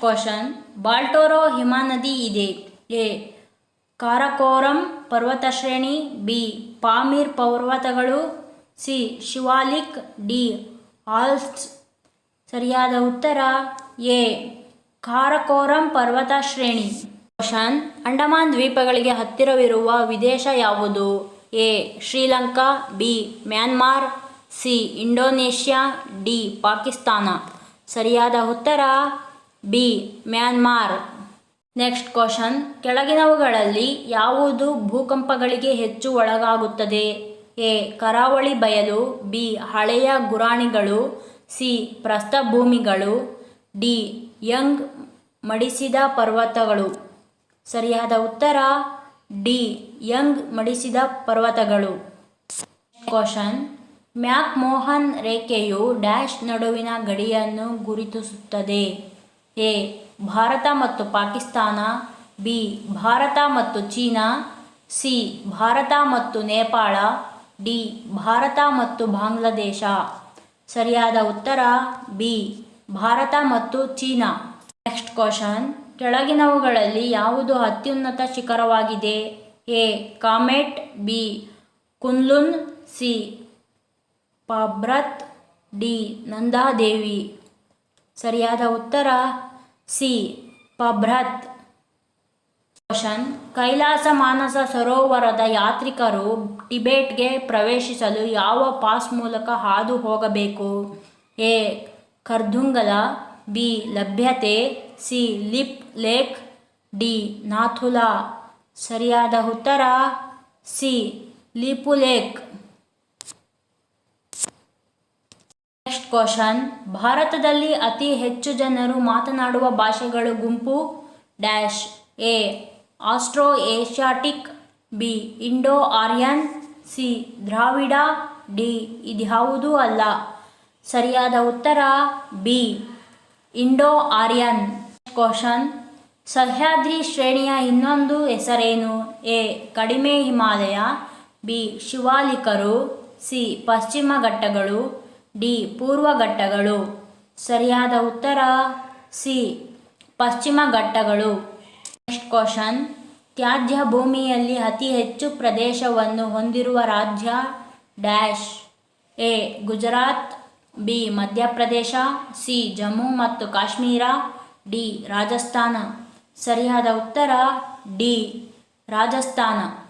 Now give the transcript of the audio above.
Question. ಬಾಲ್ಟೋರೋ ಹಿಮನದಿ ಇದೆ. A. Karakoram ಪರ್ವತ ಶ್ರೇಣಿ. ಬಿ. ಪಾಮೀರ್ ಪರ್ವತಗಳು. ಸಿ. ಶಿವಾಲಿಕ್. ಡಿ. ಆಲ್ಸ್ ಸರಿಯಾದ ಉತ್ತರ? ಎ. ಕಾರಕೋರಂ ಪರ್ವತ ಶ್ರೇಣಿ. ಕ್ವಶನ್. ಅಂಡಮಾನ್ ದ್ವೀಪಗಳಿಗೆ ಹತ್ತಿರವಿರುವ ವಿದೇಶ ಯಾವುದು? A. Sri Lanka. B. Myanmar. C. Indonesia. D. Pakistan. ಸರಿಯಾದ ಉತ್ತರ? ಬಿ ಮ್ಯಾನ್ಮಾರ್ ನೆಕ್ಸ್ಟ್ ಕ್ವಶನ್ ಕೆಳಗಿನವುಗಳಲ್ಲಿ ಯಾವುದು ಭೂಕಂಪಗಳಿಗೆ ಹೆಚ್ಚು ಒಳಗಾಗುತ್ತದೆ? ಎ ಕರಾವಳಿ ಬಯಲು. ಬಿ ಹಳೆಯ ಗುರಾಣಿಗಳು. ಸಿ ಪ್ರಸ್ಥಭೂಮಿಗಳು. ಡಿ ಯಂಗ್ ಮಡಿಸಿದ ಪರ್ವತಗಳು. ಸರಿಯಾದ ಉತ್ತರ? ಡಿ ಯಂಗ್ ಮಡಿಸಿದ ಪರ್ವತಗಳು. ಕ್ವಶನ್ ಮ್ಯಾಕ್ ಮೋಹನ್ ರೇಖೆಯು ಡ್ಯಾಶ್ ನಡುವಿನ ಗಡಿಯನ್ನು ಗುರುತಿಸುತ್ತದೆ. ಎ, ಭಾರತ ಮತ್ತು ಪಾಕಿಸ್ತಾನ, ಬಿ, ಭಾರತ ಮತ್ತು ಚೀನಾ, ಸಿ, ಭಾರತ ಮತ್ತು ನೇಪಾಳ, ಡಿ, ಭಾರತ ಮತ್ತು ಬಾಂಗ್ಲಾದೇಶ. ಸರಿಯಾದ ಉತ್ತರ, ಬಿ, ಭಾರತ ಮತ್ತು ಚೀನಾ. ನೆಕ್ಸ್ಟ್ ಕ್ವಶನ್ ಕೆಳಗಿನವುಗಳಲ್ಲಿ ಯಾವುದು ಅತ್ಯುನ್ನತ ಶಿಖರವಾಗಿದೆ? A, Kamet, B, Kunlun, C, Pabrat, D, Nanda Devi. ಸರಿಯಾದ ಉತ್ತರ ಸಿ. ಪಭ್ರತ್. ಕ್ವಶನ್ ಕೈಲಾಸ ಮಾನಸ ಸರೋವರದ ಯಾತ್ರಿಕರು ಟಿಬೆಟ್ಗೆ ಪ್ರವೇಶಿಸಲು ಯಾವ ಪಾಸ್ ಮೂಲಕ ಹಾದು ಹೋಗಬೇಕು? ಎ. ಖರ್ದುಂಗಲ, ಬಿ. ಲಭ್ಯತೆ, C. Lipulekh, D. Nathu La. ಸರಿಯಾದ ಉತ್ತರ C. Lipulekh next question, ಭಾರತದಲ್ಲಿ ಅತಿ ಹೆಚ್ಚು ಜನರು ಮಾತನಾಡುವ ಭಾಷೆಗಳು ಗುಂಪು, dash, A Austro Asiatic B Indo Aryan C, Dravida, D, ಇದ್ಯಾವುದೂ ಅಲ್ಲ. ಸರಿಯಾದ ಉತ್ತರ, B Indo Aryan question, Sahyadri ಶ್ರೇಣಿಯ ಇನ್ನೊಂದು ಹೆಸರೇನು? ಎ, ಕಡಿಮೆ ಹಿಮಾಲಯ, ಬಿ, ಶಿವಾಲಿಕರು, ಸಿ, ಪಶ್ಚಿಮ ಘಟ್ಟಗಳು ಡಿ. ಪೂರ್ವ ಘಟ್ಟಗಳು ಸರಿಯಾದ ಉತ್ತರ? ಸಿ. ಪಶ್ಚಿಮ ಘಟ್ಟಗಳು. Next question. ತ್ಯಾಜ್ಯ ಭೂಮಿಯಲ್ಲಿ ಅತಿ ಹೆಚ್ಚು ಪ್ರದೇಶವನ್ನು ಹೊಂದಿರುವ ರಾಜ್ಯ dash. A. Gujarat. B. Madhya Pradesh. C. Jammu ಮತ್ತು ಕಾಶ್ಮೀರ. ಡಿ. ರಾಜಸ್ಥಾನ. ಸರಿಯಾದ ಉತ್ತರ? ಡಿ. ರಾಜಸ್ಥಾನ.